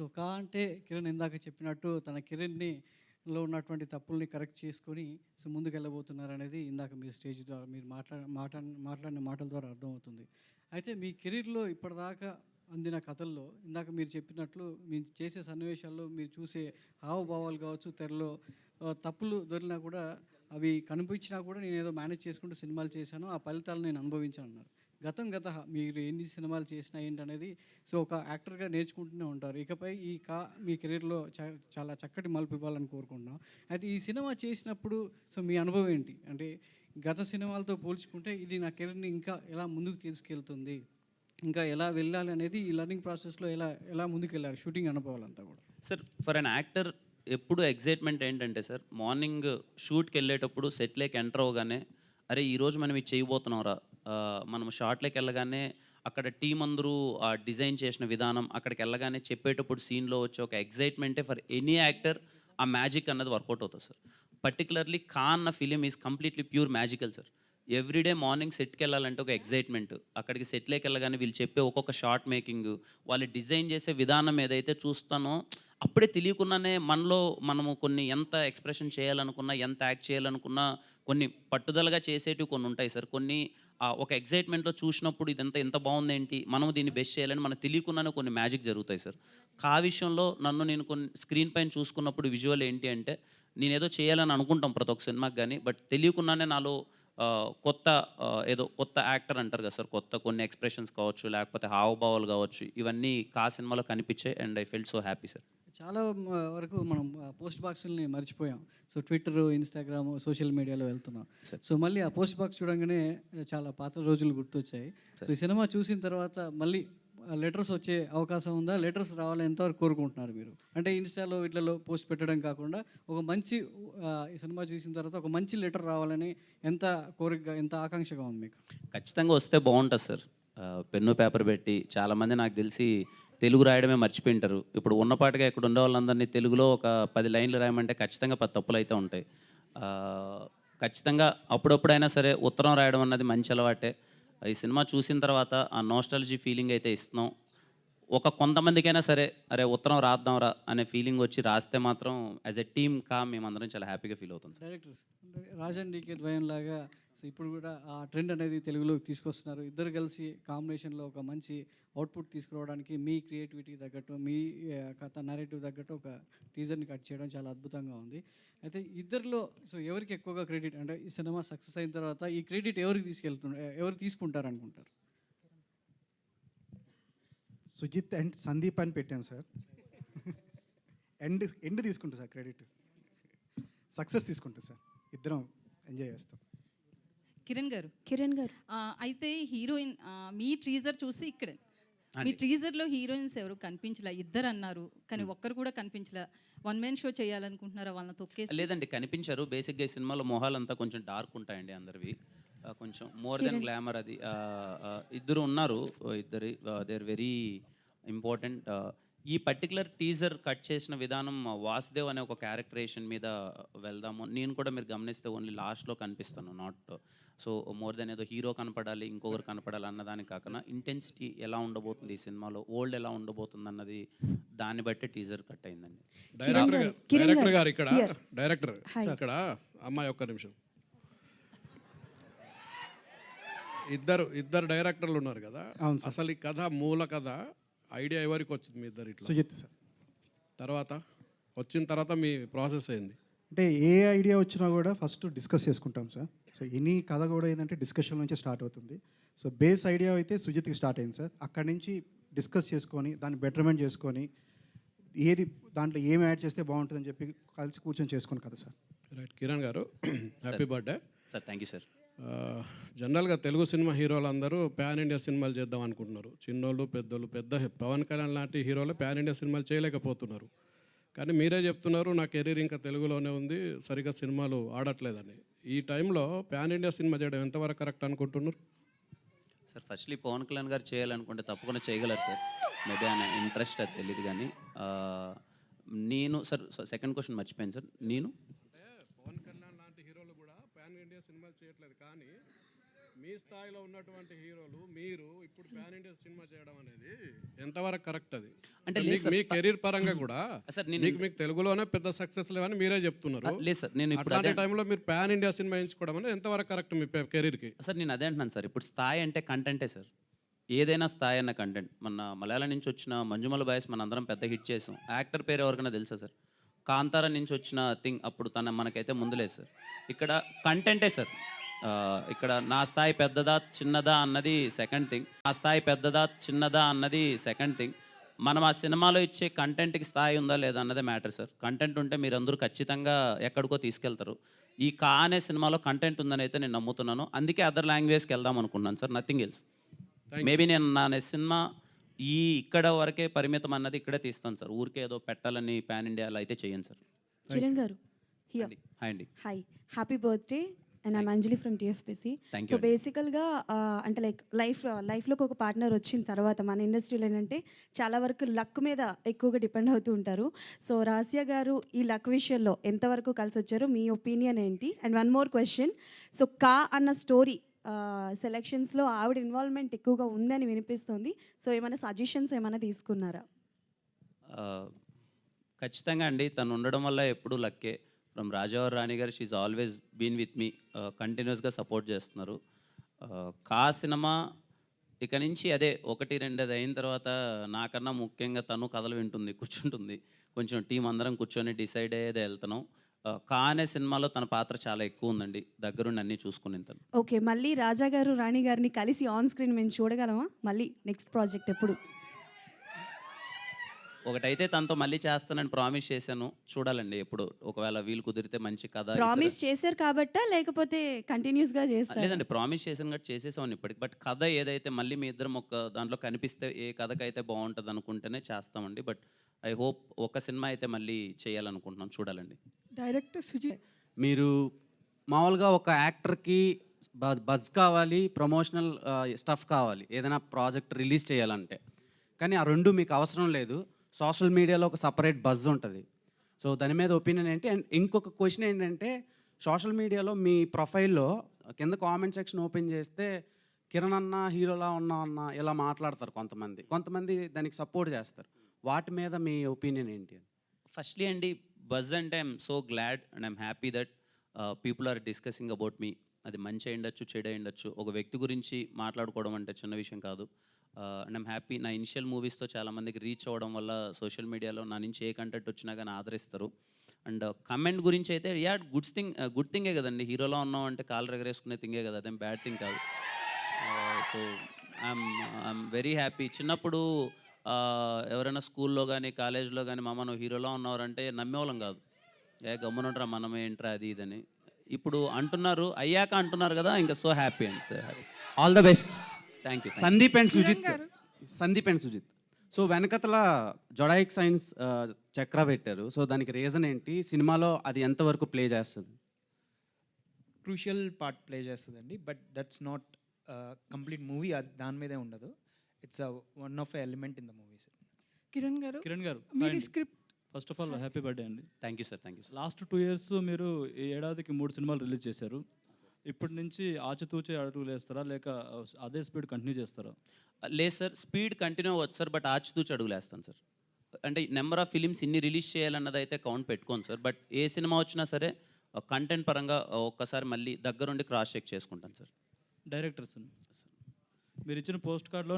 So కా అంటే కిరణ్ ఇందాక చెప్పినట్టు తన కిరణ్ని లో ఉన్నటువంటి తప్పుల్ని కరెక్ట్ చేసుకొని సో ముందుకు వెళ్ళబోతున్నారు అనేది ఇందాక మీ స్టేజ్ ద్వారా మీరు మాట్లాడ మాట్లా మాట్లాడిన మాటల ద్వారా అర్థమవుతుంది. అయితే మీ కెరీర్లో ఇప్పటిదాకా అందిన కథల్లో ఇందాక మీరు చెప్పినట్లు మీరు చేసే సన్నివేశాల్లో మీరు చూసే హావభావాలు కావచ్చు తెరలో తప్పులు దొరికినా కూడా అవి కనిపించినా కూడా నేను ఏదో మేనేజ్ చేసుకుంటూ సినిమాలు చేశాను ఆ ఫలితాలు నేను అనుభవించాను అన్నారు. గతం గత మీరు ఎన్ని సినిమాలు చేసినా ఏంటనేది సో ఒక యాక్టర్గా నేర్చుకుంటూనే ఉంటారు. ఇకపై ఈ కా మీ కెరీర్లో చాలా చక్కటి మలుపు ఇవ్వాలని కోరుకుంటున్నాం. అయితే ఈ సినిమా చేసినప్పుడు సో మీ అనుభవం ఏంటి? అంటే గత సినిమాలతో పోల్చుకుంటే ఇది నా కెరీర్ని ఇంకా ఎలా ముందుకు తీసుకెళ్తుంది? ఇంకా ఎలా వెళ్ళాలి అనేది ఈ లర్నింగ్ ప్రాసెస్లో ఎలా ఎలా ముందుకు షూటింగ్ అనుభవాలంతా కూడా. సార్ ఫర్ అన్ యాక్టర్ ఎప్పుడు ఎగ్జైట్మెంట్ ఏంటంటే సార్ మార్నింగ్ షూట్కి వెళ్ళేటప్పుడు సెట్లేకి ఎంటర్ అవగానే అరే ఈరోజు మనం ఇది చేయబోతున్నాం రా. మనం షార్ట్లోకి వెళ్ళగానే అక్కడ టీం అందరూ ఆ డిజైన్ చేసిన విధానం అక్కడికి వెళ్ళగానే చెప్పేటప్పుడు సీన్లో వచ్చే ఒక ఎగ్జైట్మెంటే ఫర్ ఎనీ యాక్టర్ ఆ మ్యాజిక్ అన్నది వర్కౌట్ అవుతుంది సార్ పర్టికులర్లీ ఖాన్ అన్న film is completely pure magical sir everyday morning సెట్కి వెళ్ళాలంటే ఒక ఎగ్జైట్మెంట్ అక్కడికి సెట్లోకి వెళ్ళగానే వీళ్ళు చెప్పే ఒక్కొక్క షార్ట్ మేకింగ్ వాళ్ళు డిజైన్ చేసే విధానం ఏదైతే చూస్తానో అప్పుడే తెలియకుండానే మనలో మనము కొన్ని ఎంత ఎక్స్ప్రెషన్ చేయాలనుకున్నా ఎంత యాక్ట్ చేయాలనుకున్నా కొన్ని పట్టుదలగా చేసేటివి కొన్ని ఉంటాయి సార్. కొన్ని ఒక ఎగ్జైట్మెంట్లో చూసినప్పుడు ఇదంతా ఎంత బాగుంది ఏంటి మనం దీన్ని బెస్ట్ చేయాలని మనకు తెలియకుండానే కొన్ని మ్యాజిక్ జరుగుతాయి సార్. కా విషయంలో నన్ను నేను కొన్ని స్క్రీన్ పైన చూసుకున్నప్పుడు విజువల్ ఏంటి అంటే నేను ఏదో చేయాలని అనుకుంటాం ప్రతి ఒక్క సినిమాకి కానీ బట్ తెలియకుండానే నాలో కొత్త ఏదో కొత్త యాక్టర్ అంటారు కదా సార్. కొత్త కొన్ని ఎక్స్ప్రెషన్స్ కావచ్చు లేకపోతే హావభావాలు కావచ్చు ఇవన్నీ కా సినిమాలో కనిపించాయి. And I felt so happy sir. చాలా వరకు మనం పోస్ట్ బాక్సుల్ని మర్చిపోయాం. సో ట్విట్టర్ ఇన్స్టాగ్రామ్ సోషల్ మీడియాలో వెళ్తున్నాం. సో మళ్ళీ ఆ పోస్ట్ బాక్స్ చూడంగానే చాలా పాత రోజులు గుర్తొచ్చాయి. సో ఈ సినిమా చూసిన తర్వాత మళ్ళీ లెటర్స్ వచ్చే అవకాశం ఉందా? లెటర్స్ రావాలని ఎంతవరకు కోరుకుంటున్నారు మీరు? అంటే ఇన్స్టాలో వీటిలో పోస్ట్ పెట్టడం కాకుండా ఒక మంచి ఈ సినిమా చూసిన తర్వాత ఒక మంచి లెటర్ రావాలని ఎంత కోరికగా ఎంత ఆకాంక్షగా ఉంది మీకు? ఖచ్చితంగా వస్తే బాగుంటుంది సార్. పెన్ను పేపర్ పెట్టి చాలామంది నాకు తెలిసి తెలుగు రాయడమే మర్చిపోయింటారు. ఇప్పుడు ఉన్నపాటిగా ఇక్కడ ఉండే వాళ్ళందరినీ తెలుగులో ఒక పది లైన్లు రాయమంటే ఖచ్చితంగా పది తప్పులు అయితే ఉంటాయి. ఖచ్చితంగా అప్పుడప్పుడైనా సరే ఉత్తరం రాయడం అన్నది మంచి అలవాటే. ఈ సినిమా చూసిన తర్వాత ఆ నోస్టాలజీ ఫీలింగ్ అయితే ఇస్తున్నాం. ఒక కొంతమందికైనా సరే అరే ఉత్తరం రాద్దాంరా అనే ఫీలింగ్ వచ్చి రాస్తే మాత్రం యాజ్ ఎ టీమ్ కా మేమందరం చాలా హ్యాపీగా ఫీల్ అవుతాం డైరెక్టర్ రాజండి రాజన్ డీకే ద్వయం లాగా సో ఇప్పుడు కూడా ఆ ట్రెండ్ అనేది తెలుగులోకి తీసుకొస్తున్నారు. ఇద్దరు కలిసి కాంబినేషన్లో ఒక మంచి అవుట్పుట్ తీసుకురావడానికి మీ క్రియేటివిటీ తగ్గట్టు మీ కథ నరేటివ్ తగ్గట్టు ఒక టీజర్ని కట్ చేయడం చాలా అద్భుతంగా ఉంది. అయితే ఇద్దరిలో సో ఎవరికి ఎక్కువగా క్రెడిట్? అంటే ఈ సినిమా సక్సెస్ అయిన తర్వాత ఈ క్రెడిట్ ఎవరికి తీసుకెళ్తున్నారు ఎవరు తీసుకుంటారు అనుకుంటారు సుజిత్ అండ్ సందీప్ అని పెట్టాం సార్. ఎండ్ ఎండ్ తీసుకుంటాం సార్ క్రెడిట్. సక్సెస్ తీసుకుంటాం సార్. ఇద్దరం ఎంజాయ్ చేస్తాం. కిరణ్ గారు. కిరణ్ గారు. అయితే హీరోయిన్ మీ ట్రీజర్ చూసి ఇక్కడ. మీ ట్రీజర్లో హీరోయిన్స్ ఎవరు కనిపించలే? ఇద్దరు అన్నారు కానీ ఒక్కరు కూడా కనిపించలే? వన్ మ్యాన్ షో చేయాలనుకుంటున్నారా వాళ్ళని తొక్కేసి? లేదండి కనిపించారు. బేసిక్గా ఈ సినిమాలో మొహాలంతా కొంచెం డార్క్ ఉంటాయండి అందరివి. కొంచెం మోర్ దెన్ గ్లామర్ అది. ఇద్దరు ఉన్నారు ఇద్దరు దే ఆర్ వెరీ ఇంపార్టెంట్. ఈ పర్టికులర్ టీజర్ కట్ చేసిన విధానం వాసుదేవ్ అనే ఒక క్యారెక్టరేషన్ మీద వెళ్దాము. నేను కూడా మీరు గమనిస్తే ఓన్లీ లాస్ట్లో కనిపిస్తాను నాట్ సో మోర్ దెన్ ఏదో హీరో కనపడాలి ఇంకొకరు కనపడాలి అన్నదానికి కాకుండా ఇంటెన్సిటీ ఎలా ఉండబోతుంది ఈ సినిమాలో ఓల్డ్ ఎలా ఉండబోతుంది అన్నది దాన్ని బట్టి టీజర్ కట్ అయిందండి. డైరెక్టర్ గారు ఇక్కడ. డైరెక్టర్. ఇక్కడ అమ్మాయి ఒక్క నిమిషం. ఇద్దరు ఇద్దరు డైరెక్టర్లు ఉన్నారు కదా? అసలు ఈ కథ మూల కథ ఐడియా ఎవరికి వచ్చింది మీ ఇద్దరు ఇట్లా? సుజిత్ సార్. తర్వాత? వచ్చిన తర్వాత మీ ప్రాసెస్ అయింది అంటే ఏ ఐడియా వచ్చినా కూడా ఫస్ట్ డిస్కస్ చేసుకుంటాం సార్. సో ఎనీ కథ కూడా ఏంటంటే డిస్కషన్ నుంచి స్టార్ట్ అవుతుంది. సో బేస్ ఐడియా అయితే సుజిత్కి స్టార్ట్ అయింది సార్. అక్కడి నుంచి డిస్కస్ చేసుకొని దాన్ని బెటర్మెంట్ చేసుకొని ఏది దాంట్లో ఏం యాడ్ చేస్తే బాగుంటుందని చెప్పి కలిసి కూర్చొని చేసుకుని కదా sir. Right. Kiran garu happy birthday. Sir thank you sir. జనరల్గా తెలుగు సినిమా హీరోలు అందరూ ప్యాన్ ఇండియా సినిమాలు చేద్దాం అనుకుంటున్నారు. చిన్నోళ్ళు పెద్దోళ్ళు పెద్ద పవన్ కళ్యాణ్ లాంటి హీరోలు ప్యాన్ ఇండియా సినిమాలు చేయలేకపోతున్నారు. కానీ మీరే చెప్తున్నారు నా కెరీర్ ఇంకా తెలుగులోనే ఉంది సరిగా సినిమాలు ఆడట్లేదని. ఈ టైంలో ప్యాన్ ఇండియా సినిమా చేయడం ఎంతవరకు కరెక్ట్ అనుకుంటున్నారు? సార్ ఫస్ట్లీ పవన్ కళ్యాణ్ గారు చేయాలనుకుంటే తప్పకుండా చేయగలరు సార్. మేబీ ఆయన ఇంట్రెస్ట్ అది తెలియదు కానీ నేను సార్ సెకండ్ క్వశ్చన్ మర్చిపోయాను సార్. నేను పవన్ కళ్యాణ్ లాంటి హీరోలు కూడా ప్యాన్ ఇండియా సినిమాలు చేయట్లేదు. కానీ మీ స్థాయిలో ఉన్నటువంటి హీరోలు మీరు ఇప్పుడు ప్యాన్ ఇండియా సినిమా చేయడం అనేది ఎంతవరకు కరెక్ట్ అది? అంటే మీ కెరీర్ పరంగా కూడా మీకు మీకు తెలుగులోనే పెద్ద సక్సెస్ లేవని మీరే చెప్తున్నారు. లేదు సార్ నేను ఇప్పుడు టైంలో మీరు ప్యాన్ ఇండియా సినిమా ఎంచుకోవడం అనేది ఎంతవరకు కరెక్ట్ మీ కెరీర్కి? సార్ నేను అదే అంటున్నాను సార్ ఇప్పుడు స్థాయి అంటే కంటెంటే సార్. ఏదైనా స్థాయి అన్న కంటెంట్. మన మలయాళం నుంచి వచ్చిన మంజుమల బాయ్స్ మన అందరం పెద్ద హిట్ చేసాం. యాక్టర్ పేరు ఎవరికైనా తెలుసా సార్? కాంతార నుంచి వచ్చిన థింగ్ అప్పుడు తన మనకైతే ముందులేదు సార్. ఇక్కడ కంటెంటే సార్. ఇక్కడ నా స్థాయి పెద్దదా చిన్నదా అన్నది సెకండ్ థింగ్ నా స్థాయి పెద్దదా చిన్నదా అన్నది సెకండ్ థింగ్ మనం ఆ సినిమాలో ఇచ్చే కంటెంట్కి స్థాయి ఉందా లేదా అన్నదే మ్యాటర్ సార్. కంటెంట్ ఉంటే మీరు అందరూ ఖచ్చితంగా ఎక్కడికో తీసుకెళ్తారు. ఈ కా అనే సినిమాలో కంటెంట్ ఉందని అయితే నేను నమ్ముతున్నాను. అందుకే అదర్ లాంగ్వేజ్కి వెళ్దాం అనుకున్నాను సార్. నథింగ్ ఎల్స్ మేబీ నేను నా సినిమా ఈ ఇక్కడ వరకే పరిమితం అన్నది ఇక్కడే తీస్తాను సార్. ఊరికే ఏదో పెట్టాలని పాన్ ఇండియాలో అయితే చేయను sir. Kiran garu here. Hi అండి. Hi happy birthday and I'm Anjali from TFPC so బేసికల్గా అంటే లైక్ లైఫ్ లైఫ్లోకి ఒక పార్ట్నర్ వచ్చిన తర్వాత మన ఇండస్ట్రీలో ఏంటంటే చాలా వరకు లక్ మీద ఎక్కువగా డిపెండ్ అవుతూ ఉంటారు. సో రాసియా గారు ఈ లక్ విషయంలో ఎంతవరకు కలిసి వచ్చారు మీ ఒపీనియన్ ఏంటి? And one more question so Ka అన్న స్టోరీ సెలెక్షన్స్లో ఆవిడ ఇన్వాల్వ్మెంట్ ఎక్కువగా ఉందని వినిపిస్తుంది. సో ఏమైనా సజెషన్స్ ఏమైనా తీసుకున్నారా? ఖచ్చితంగా అండి. తను ఉండడం వల్ల ఎప్పుడు లక్కే. From Rajavar Rani garu she always been with me కంటిన్యూస్గా సపోర్ట్ చేస్తున్నారు. కా సినిమా ఇక నుంచి అదే ఒకటి రెండు అది అయిన తర్వాత నాకన్నా ముఖ్యంగా తను కథలు వింటుంది కూర్చుంటుంది. కొంచెం టీం అందరం కూర్చొని డిసైడ్ అయ్యేది వెళ్తున్నాం. ఆ, కా అనే సినిమాలో తన పాత్ర చాలా ఎక్కువ ఉందండి. దగ్గరుండి అన్నీ చూసుకుని తను ఓకే మళ్ళీ రాజా గారు రాణి గారిని కలిసి ఆన్ స్క్రీన్ మేము చూడగలమా? మళ్ళీ నెక్స్ట్ ప్రాజెక్ట్ ఎప్పుడు? ఒకటైతే తనతో మళ్ళీ చేస్తానని ప్రామిస్ చేశాను. చూడాలండి ఎప్పుడు. ఒకవేళ వీలు కుదిరితే మంచి కథ ప్రామిస్ చేశారు కాబట్టా? లేకపోతే కంటిన్యూస్గా చేస్తారు? లేదండి ప్రామిస్ చేసాను కాబట్టి చేసేసాం ఇప్పటికి. బట్ కథ ఏదైతే మళ్ళీ మీ ఇద్దరం ఒక దాంట్లో కనిపిస్తే ఏ కథకైతే బాగుంటుంది అనుకుంటేనే చేస్తామండి. బట్ ఐ హోప్ ఒక సినిమా అయితే మళ్ళీ చేయాలనుకుంటున్నాం చూడాలండి. డైరెక్టర్ సుజిత్ మీరు మామూలుగా ఒక యాక్టర్కి బజ్ బజ్ కావాలి ప్రమోషనల్ స్టఫ్ కావాలి ఏదైనా ప్రాజెక్ట్ రిలీజ్ చేయాలంటే. కానీ ఆ రెండు మీకు అవసరం లేదు. సోషల్ మీడియాలో ఒక సపరేట్ బజ్ ఉంటుంది. సో దాని మీద ఒపీనియన్ ఏంటి? అండ్ ఇంకొక క్వశ్చన్ ఏంటంటే సోషల్ మీడియాలో మీ ప్రొఫైల్లో కింద కామెంట్ సెక్షన్ ఓపెన్ చేస్తే కిరణ్ అన్న హీరోలా ఉన్నా అన్న ఇలా మాట్లాడతారు కొంతమంది. కొంతమంది దానికి సపోర్ట్ చేస్తారు. వాటి మీద మీ ఒపీనియన్ ఏంటి? ఫస్ట్లీ అండి బజ్ అంటే I'm so glad and I'm happy that people are discussing about me అది మంచి అయ్యిండొచ్చు చెడు అయ్యిండొచ్చు ఒక వ్యక్తి గురించి మాట్లాడుకోవడం అంటే చిన్న విషయం కాదు. అండ్ ఐమ్ హ్యాపీ నా ఇనిషియల్ మూవీస్తో చాలామందికి రీచ్ అవ్వడం వల్ల సోషల్ మీడియాలో నా నుంచి ఏ కంటెంట్ వచ్చినా కానీ ఆదరిస్తారు. అండ్ కమెంట్ uh, గురించి అయితే యా గుడ్ థింగ్ గుడ్ థింగే కదండి. హీరోలో ఉన్నాం అంటే కాలు ఎగరేసుకునే థింగే కదా అదేం బ్యాడ్ థింగ్ కాదు. So I'm I'm very happy చిన్నప్పుడు ఎవరైనా స్కూల్లో కానీ కాలేజ్లో కానీ మామ నువ్వు హీరోలో ఉన్నారంటే నమ్మేవాళ్ళం కాదు. ఏ గమ్మునుంటారా మనం ఏంట్రా అది ఇదని. ఇప్పుడు అంటున్నారు అయ్యాక అంటున్నారు కదా ఇంకా సో హ్యాపీ అండి so happy all the best thank you Sandeep and Sujith. Sandeep and Sujith. So వెనకతల zodiac signs చక్ర పెట్టారు. సో దానికి రీజన్ ఏంటి? సినిమాలో అది ఎంతవరకు ప్లే చేస్తుంది? క్రూషియల్ పార్ట్ ప్లే చేస్తుందండి but that's not complete movie దాని మీదే ఉండదు. It's one of element in the movies Kiran garu Kiran garu మీరు script first of all happy birthday అండి. Thank you sir thank you sir last two years మీరు ఈ ఏడాదికి మూడు సినిమాలు రిలీజ్ చేశారు. ఇప్పటి నుంచి ఆచితూచే అడుగులు వేస్తారా? లేక అదే స్పీడ్ కంటిన్యూ చేస్తారా? లేదు సార్ స్పీడ్ కంటిన్యూ అవ్వచ్చు సార్ బట్ ఆచితూచి అడుగులేస్తాను సార్ అంటే నెంబర్ ఆఫ్ ఫిలిమ్స్ ఇన్ని రిలీజ్ చేయాలన్నది అయితే కౌంట్ పెట్టుకోను సార్ బట్ ఏ సినిమా వచ్చినా సరే కంటెంట్ పరంగా ఒక్కసారి మళ్ళీ దగ్గరుండి క్రాస్ చెక్ చేసుకుంటాను సార్ డైరెక్టర్స్ మీరు ఇచ్చిన పోస్ట్ కార్డ్లో